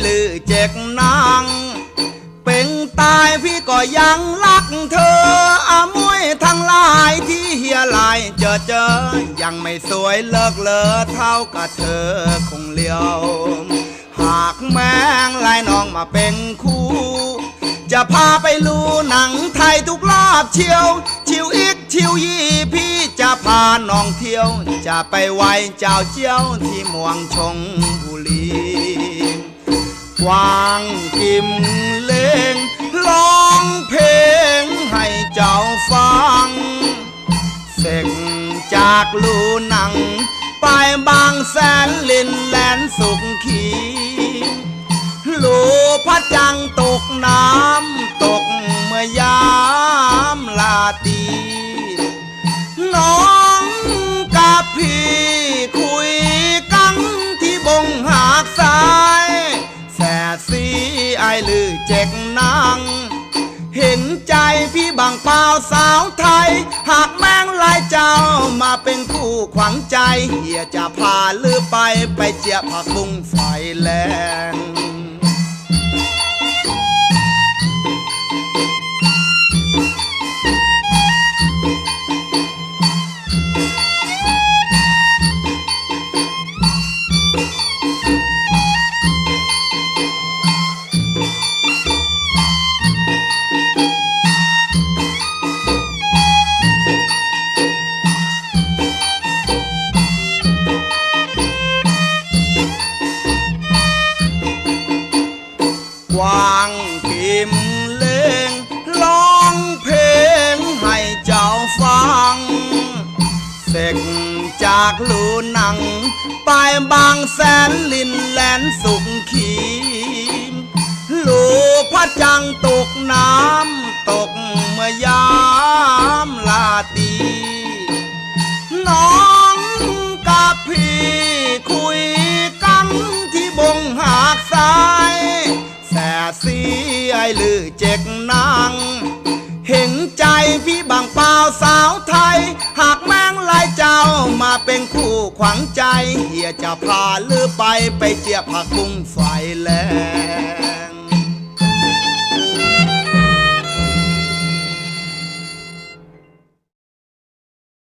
หรือเจ็กนางเป็นตายพี่ก็ยังรักเธออามวยทั้งหลายที่เฮียลายเจอเจอ ยังไม่สวยเลิกเลอเท่ากับเธอคงเลี้ยว หากแมงลายน้องมาเป็นคู่ จะพาไปลูหนังไทยทุกรอบเชียว ชิวอีกชิวยี่พี่จะพาน้องเที่ยว จะไปไหวเจ้าเจียวที่มวงชงบุรี วางกิมเลงร้องเพลงให้เจ้าฟัง เสกจากลูหนัง ไปบางแสนลินแลนสุขขีลูพระจังตกน้ำ กนางเห็นใจพี่บางเปล่าสาวไทย หากแม่งลายเจ้ามาเป็นคู่ขวังใจ เฮียจะพาลือไปไปเจียผักบุ้งไฟแล้ว วางพิมเลงร้องเพลงให้เจ้าฟัง เสกจากลูนัง ไปบางแสนลินแลนสุขขีลูพระจังตกน้ำตกเมื่อยามลาตีน้องกับพี่คุยกันที่บงหากสา พี่บางเปล่าสาวไทย หากแมงลายเจ้ามาเป็นคู่ขวังใจ เฮียจะพาลือไปไปเจียผักบุ้งไฟแลง